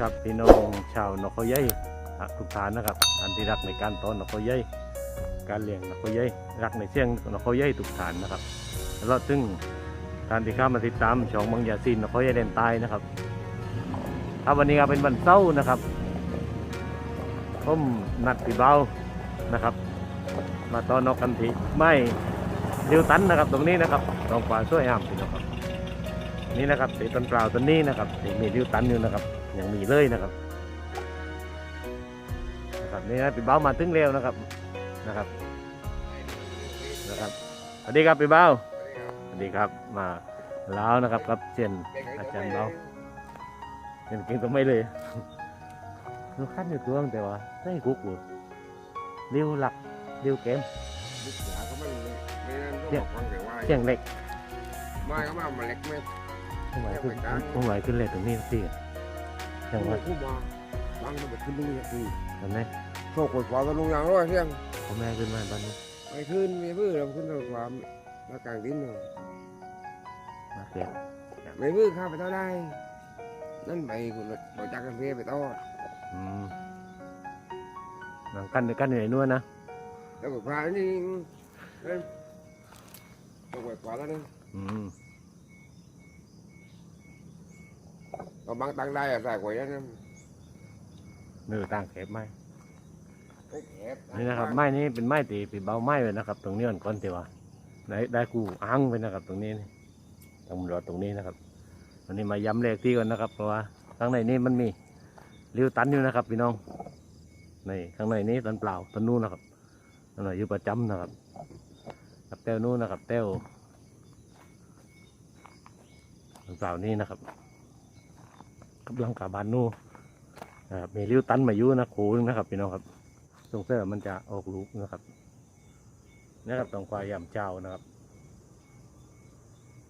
ครับพี่น้องชาวนครใหญ่ทุกท่านนะครับอันที่รักในการต้อนนครใหญ่การเลี้ยงนครใหญ่รักในเสียงนครใหญ่ทุกท่านนะครับแล้วซึ่งท่านที่เข้ามาติดตามช่องบางยาซีนนครใหญ่แดนใต้นะครับครับวันนี้ก็เป็นวันเสาร์นะครับผมนัดพี่เบานะครับ มาต้อนนกกันทีไม่เดียวตันนะครับ ตรงนี้นะครับตรงป่าสวยงามพี่น้องครับนี่นะครับสีต้นเปล่าต้นนี้นะครับมีริ้วตันอยู่นะครับ ยังมีเลยนะครับนะครับนี่นะปีเบ้ามาถึงเร็วนะครับนะครับนะครับสวัสดีครับปีเบ้าสวัสดีครับมาแล้วนะครับครับเช่นอาจารย์เบ้าเห็นกินก็ไม่เลยลูกขั้นอยู่ตัวแต่ว่าไม่กุกอยู่เลี้ยวหลักเลี้ยวเกมลูกเสือก็ไม่ไม่นั่นก็เนี่ยบอกฟังแต่ว่าเสียงเล็กไม่ก็มามาเล็กไม่ผมไหวขึ้นผมไหวขึ้นเลยตรงนี้สิ ยังว่าคู่มาบังมันแบบขึ้นลุงอย่างนี้ตอนนี้โชคกดฟ้าตะลุงอย่างร้อยเที่ยงผมแม่ขึ้นมาตอนนี้ไม่ขึ้นไม่พื้นเราขึ้นตะความมากลางดินเลยมาเก็บไม่พื้นข้าไปเท่าได้ นั่นไปคุณเราจักกันเพียไปต่ออืมหนังกันกันอยู่ในนู้นนะแล้วก็พานี่นั่นโชคกดฟ้าแล้วนึงอืม ก็บังตังได้อะใส่กว่านั้นมือต่างเข็บไม้ไม่แคบนี่นะครับไม้นี้เป็นไม้ตีปีเบาไม้เลยนะครับ ตรงนี้มันก้อนเตียวได้ได้กูอ้างไปนะครับ ตรงนี้นี่ตรงรอตรงนี้นะครับวันนี้มาย้ำเลขที่ก่อนนะครับ เพราะว่าข้างในนี้มันมีริ้วตันอยู่นะครับ พี่น้องในข้างในนี้ตันเปล่าตันนู้นนะครับตันไหนอยู่ประจำนะครับกับเต้วนู้นนะครับเต้วตันเปล่านี้นะครับ กำลังกาบานนู้นะครับมีริ้วตันมายู่นะโขนึงนะครับพี่น้องครับตรงเสื้อมันจะออกลูกนะครับนะครับตรงควายยำเจ้านะครับ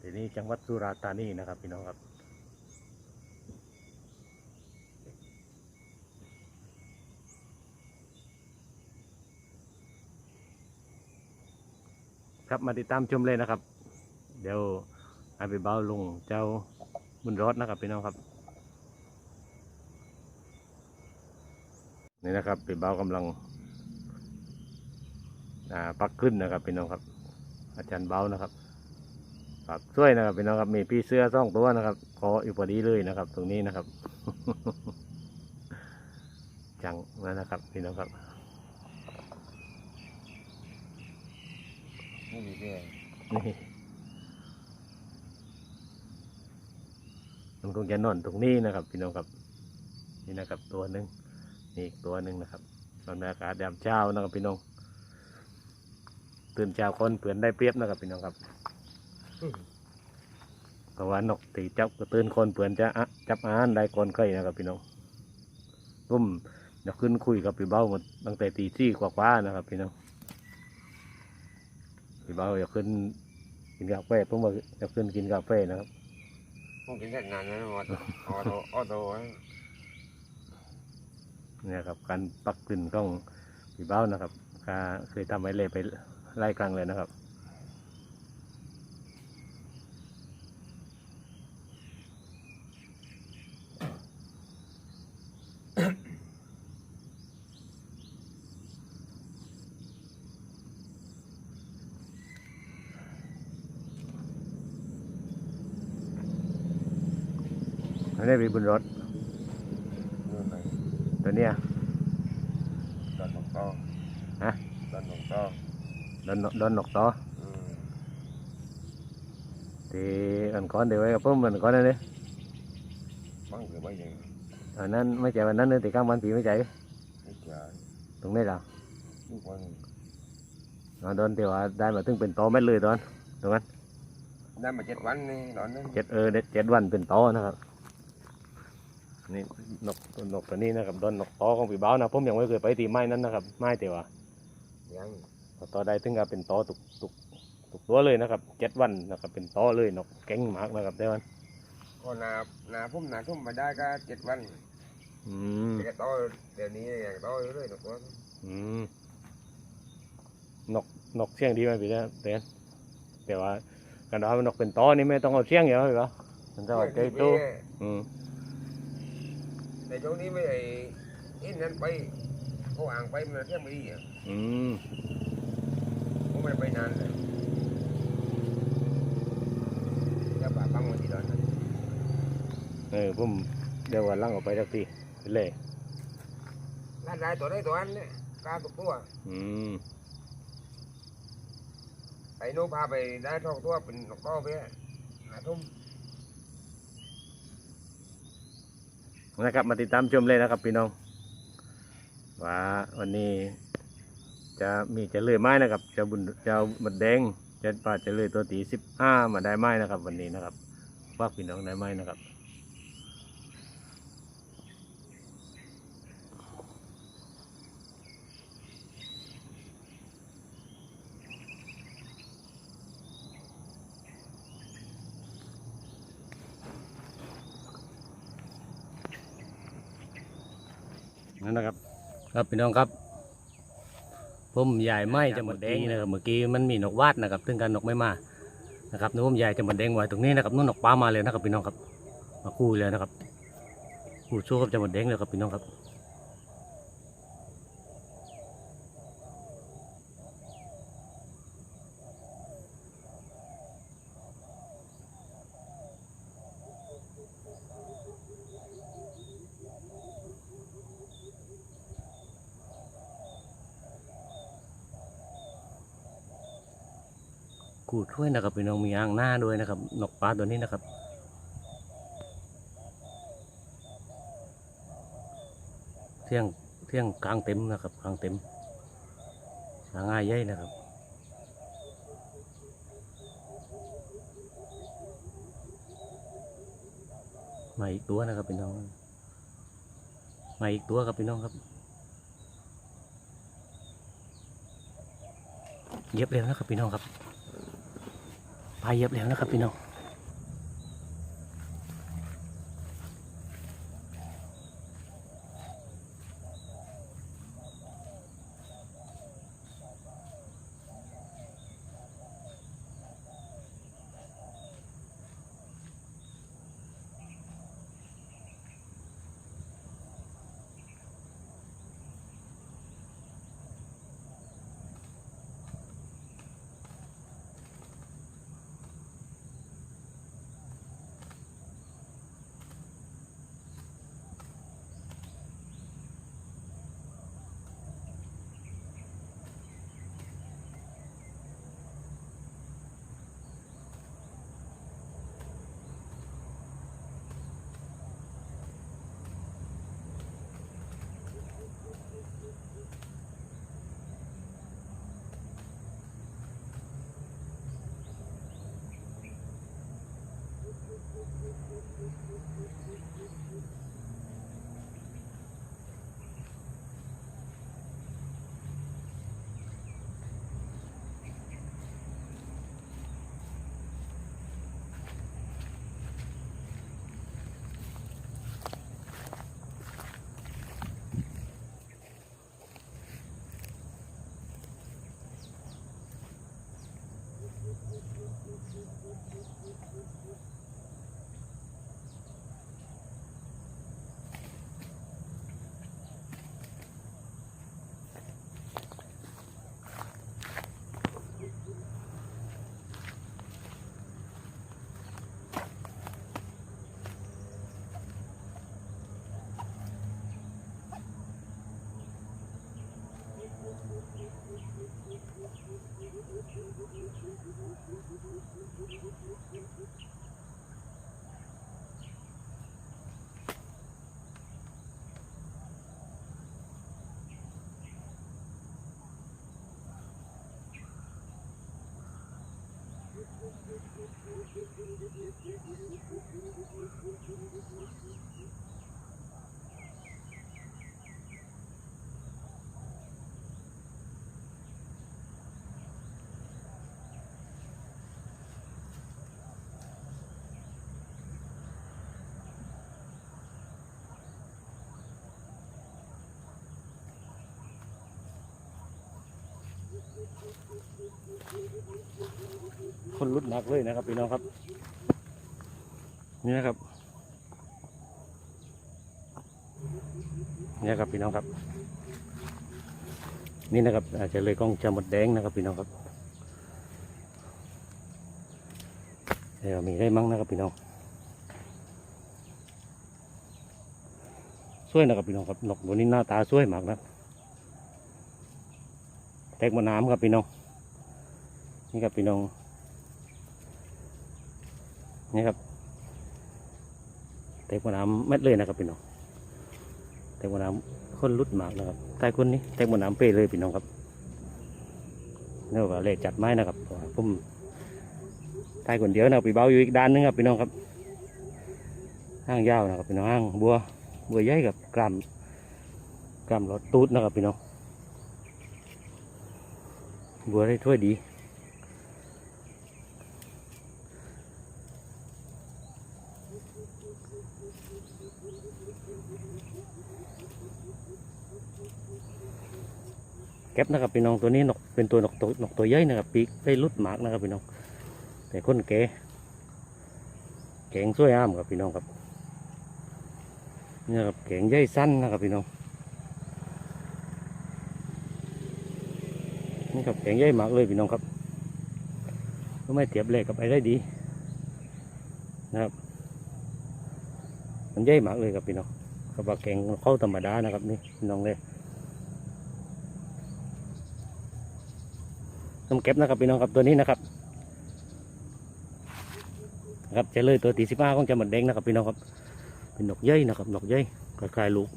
ทีนี้จังหวัดสุราษฎร์ธานีนะครับ พี่น้องครับครับมาติดตามชมเลยนะครับ เดี๋ยวให้ไปเบาลงเจ้าบุญรอดนะครับพี่น้องครับ นี่นะครับปีเบากำลังอ่าปักขึ้นนะครับพี่น้องครับ อาจารย์เบานะครับปักช่วยนะครับพี่น้องครับมีพี่เสื้อสองตัวนะครับขออยู่พอดีเลยนะครับ ตรงนี้นะครับ จังนะครับพี่น้องครับนี่มีแค่นี่มันคงจะนอนตรงนี้นะครับ พี่น้องครับ นี่นะครับตัวหนึ่ง นี่อีกตัวหนึ่งนะครับตอนนี้อากาศยามเช้านะครับพี่น้องตื่นเช้าคนเปลือนได้เปรียบนะครับพี่น้องครับเพราะว่านกตีจับก็ตื่นคนเปลือนจะอะจับอาหารได้ก่อนเคยนะครับพี่น้องผมอยากขึ้นคุยกับพี่เบ้าหมดตั้งแต่ตีสี่กว่าๆนะครับพี่น้องพี่เบ้าอยากขึ้นกินกาแฟผมว่าอยากขึ้นกินกาแฟนะครับผมกินแค่งานนั้นออโต้ออโต้ออโต้ เนี่ยครับการปักขึ้นของพี่เบ้านะครับก็เคยทำไว้เลยไปไล่กลางเลยนะครับอันนี้มีบนรถ ตัวเนี้ยตอนหนกต่อฮะตอนหนกต่อโดนโดนนกต่ออืม thì anh có điều ấy có mình có đây đi บ้างหรือไม่ยัง rồi nên mới chạy mình đến nữa thì các bạn chị mới chạy ไม่จ่าย tụng đây là ทุกวัน rồi đón thì ở đây mà từng bình to mấy lười đó đúng không ได้มาเจ็ดวันนี่ตอ นนั้นเจ็ดเออเด็ดเจ็ดวันเป็นตอนะครับนี่นกนกตัวนี้นะครับโดนนกตอของปีบ้าวนะผมยังไม่เคยไปตีไม้นั้นนะครับ ไม้แต่ว่ายังตอได้ถึงกับเป็นตอตุกตุกตุกตัวเลยนะครับเจ็ดวันนะครับ เป็นตอเลยนกเก่งมากนะครับแต่วันก็นานาพุ่มนาทุ่มมาได้ก็เจ็ดวันอืมแต่ก็โตเดี๋ยวนี้ยังโตอยู่เลยนกตัวอืมนกนกเสียงดีไหมพี่เนี่ยเต้นแต่ว่าการเอานกเป็นตอนี่ไม่ต้องเอาเสียงเยอะเลยเหรอมันจะเอาใจโตอืม แต่ช่วงนี้ไม่ไอ้อินนั้นไปเขาอ่างไปมันเที่ยงไม่ดีอะอืมผมไม่ได้ไปนานเลยจะป่าบังวันที่ตอนนั้นเออผมเดี๋ยววันหลังออกไปสักทีไปเลยร้านได้ตัวได้ตัวนั้นเนี่ยกล้าตุกตัวอืมไอ้นู้นพาไปได้ทองตัวเป็นนกต้อไปอะนาทุ่ม นะครับ มาติดตามชมเลยนะครับ พี่น้องว่าวันนี้จะมีจะเลื่อยไม้นะครับจะบุญจะบัดแดงจะป่าจะเลื่อยตัวตีสิบห้ามาได้ไม้นะครับ วันนี้นะครับว่าพี่น้องได้ไม้นะครับ นั่นนะครับ ครับพี่น้องครับ ผมใหญ่ไม้จะหมดแดงนะครับเมื่อกี้มันมีนกวาดนะครับซึ่งการนกไม่มานะครับนู้นใหญ่จะหมดแดงไว้ตรงนี้นะครับนู้นนกป้ามาเลยนะครับพี่น้องครับ มาคู่เลยนะครับคู่ชู้กับจะหมดแดงเลยครับพี่น้องครับ กูดด้วยนะครับพี่น้องมีอ่างหน้าด้วยนะครับนกปลาตัวนี้นะครับเที่ยงเที่ยงกลางเต็มนะครับกลางเต็มหาง่ายใหญ่นะครับมาอีกตัวนะครับพี่น้องมาอีกตัวครับพี่น้องครับเย็บเร็วนะครับพี่น้องครับ พายเย็บแล้วนะครับพี่น้อง Mm-hmm. Thank you. คนรุดหนักเลยนะครับพี่น้องครับ นี่นะครับนี่ครับพี่น้องครับ นี่นะครับ อาจจะเลยกล้องจะหมดแดงนะครับพี่น้องครับเดี๋ยวมีได้มั้งนะครับพี่น้องสวยนะครับพี่น้องครับนกตัวนี้หน้าตาสวยมากนะ ตกบนน้ำครับพี่น้อง นี่ครับพี่น้อง นี่ครับเตะบนน้ำเม็ดเลยนะครับพี่น้องเตะบนน้ำคนรุดมากนะครับใต้คนนี้เตะบนน้ำเปเลยพี่น้องครับนี่ว่าเลขจัดไม้นะครับผมใต้คนเดียวนะครับพี่เบาอยู่อีกด้านนึงครับพี่น้องครับห้างยาวนะครับพี่น้องห้างบัวบัวใหญ่กับกรามกรามรถตูดนะครับพี่น้อง บัวได้ถ้วยดีเก็บนะครับพี่น้องตัวนี้นกเป็นตัวนกตัวนกตัวใหญ่นะครับปีกได้รุดหมากนะครับพี่น้อง แต่คนแก่แกงสวยงามครับพี่น้องครับนี่ครับแกงใหญ่สั้นนะครับพี่น้อง นี่ครับแกงใหญ่มากเลยพี่น้องครับก็ไม่เทียบเลยกับไอ้ได้ดีนะครับ มันใหญ่มากเลยครับพี่น้องกับว่าแกงเข้าธรรมดานะครับนี่พี่น้องเลยต้องเก็บนะครับพี่น้องครับตัวนี้นะครับนะครับจะเลยตัวตีสิบห้าของจะหมดแดงนะครับพี่น้องครับเป็นนกเย้ยนะครับนกเย้ยคล้ายๆลูก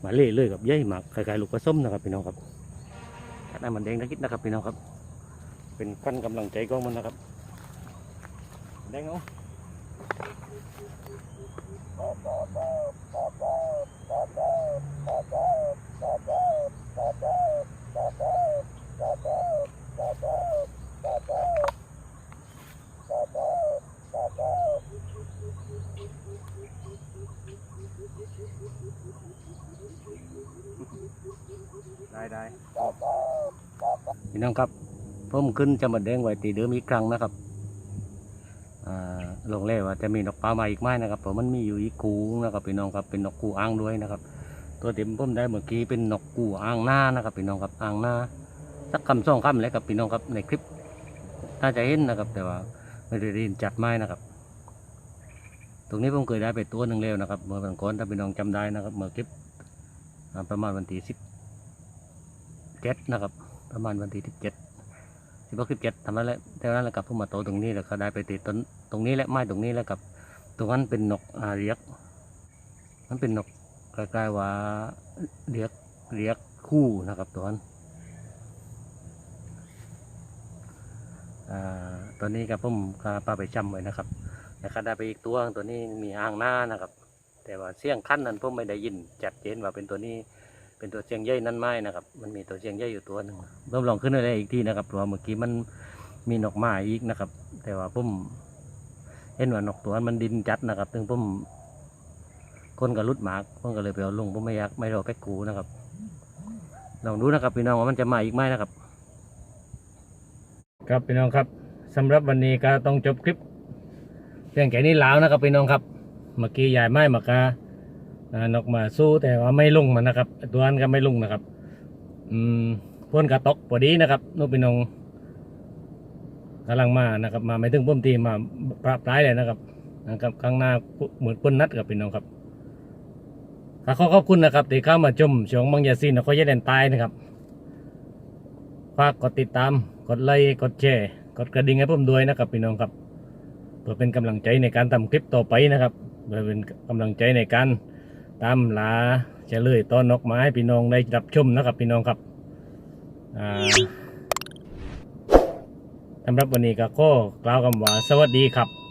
หมาเล่เลยกับเย้ยหมากคล้ายๆลูกผสมนะครับพี่น้องครับ ได้หมันแดงนะคิดนะครับพี่น้องครับ เป็นขั้นกำลังใจของมันนะครับแดงเอาได้ได้พี่ น้องครับเพิ่มขึ้นจะมดแดงไว้ตีเดิมอีกครั้งนะครับลงเล่ว่าจะมีนกปลามาอีกไหมนะครับเพราะมันมีอยู่อีกกูนะครับพี่น้องครับเป็นนกกูอ่างด้วยนะครับ ตัวเต็มผมได้เมื่อกี้เป็นนกกูอ่างหน้านะครับพี่น้องครับอ่างหน้าสักคำสองคำเลยครับพี่น้องครับในคลิปถ้าจะเห็นนะครับ แต่ว่าไม่ได้เรียนจัดไม้นะครับ ตรงนี้ผมเคยได้ไปตัวหนึ่งแล้วนะครับเมื่อวันก่อนถ้าพี่น้องจำได้นะครับเมื่อคลิปประมาณวันที่สิบเจ็ดนะครับ ประมาณวันที่สิบเจ็ดสิบหกสิบเจ็ดทำนั้นแหละแต่นั้นแหละครับผมมาโตตรงนี้แล้วก็ได้ไปติดต้นตรงนี้และไม้ตรงนี้แล้วกับตรงนั้นเป็นนกอาเรียก มันเป็นนกคล้ายๆว่าเรียกเรียกคู่นะครับตัวนั้นตัวนี้ครับผมก็ปลาไปจำไว้นะครับแล้วก็ได้ไปอีกตัวตัวนี้มีอ่างหน้านะครับ แต่ว่าเสียงขั้นนั้นผมไม่ได้ยินจัดเจนว่าเป็นตัวนี้ เป็นตัวเสียงใหญ่นั่นไม้นะครับ มันมีตัวเสียงใหญ่อยู่ตัวหนึ่งเริ่มลองขึ้นอะไรอีกทีนะครับเพราะว่าเมื่อกี้มันมีนกไม้อีกนะครับ แต่ว่าผมเห็นว่านกตัวนั้นมันดินจัดนะครับถึงผมคนกับรุดหมากผมก็เลยไปเอาลงผมไม่อยากไม่รอแป๊กกูนะครับลองดูนะครับพี่น้องว่ามันจะมาอีกไหมนะครับ ครับพี่น้องครับสำหรับวันนี้ก็ต้องจบคลิปเพียงแค่นี้แล้วนะครับพี่น้องครับเมื่อกี้ยายไม้มากา นกมาสู้แต่ว่าไม่ลงมันนะครับ ตัวนั้นก็ไม่ลงนะครับ อืมพ่นกระตกพอดีนะครับนุกพี่น้องกำลังมานะครับ มาไม่ถึงพุ่มตีมาปราบปลายเลยนะครับนะครับข้างหน้าเหมือนพ่นนัดกับพี่น้องครับขอขอบคุณนะครับที่เข้ามาชมช่องมังยาซีนนครยะแดนใต้นะครับฝากกดติดตาม กดไลค์กดแชร์กดกระดิ่งให้ผมด้วยนะครับพี่น้องครับเพื่อเป็นกำลังใจในการทำคลิปต่อไปนะครับเพื่อเป็นกำลังใจในการ ตามลาเฉลยตอนนกไม้พี่น้องได้รับชมนะครับพี่น้องครับสำหรับวันนี้ก็ขอกล่าวคำว่าสวัสดีครับ